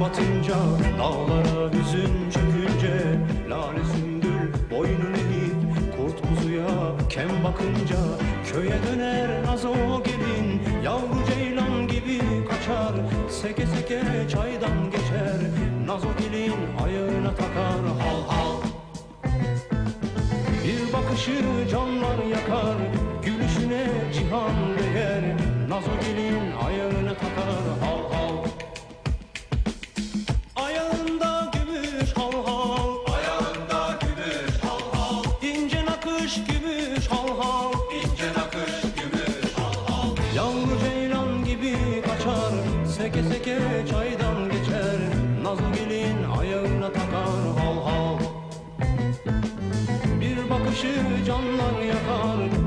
batınca Dağlara hüzün çökünce Lale sümbül boynunu eğip Kurt kuzuya kem bakınca. Köye döner nazo gelin Yavru ceylan gibi kaçar. Seke seke çaydan geçer Nazo gelin ayağına takar. Hal hal. Bir bakışı canlar yakar Gülüşüne nakış gümüş hal hal. İnce nakış gümüş hal hal. Yavru ceylan gibi kaçar Seke seke çaydan geçer. Nazo gelin ayağına takar hal hal. Bir bakışı canlar yakar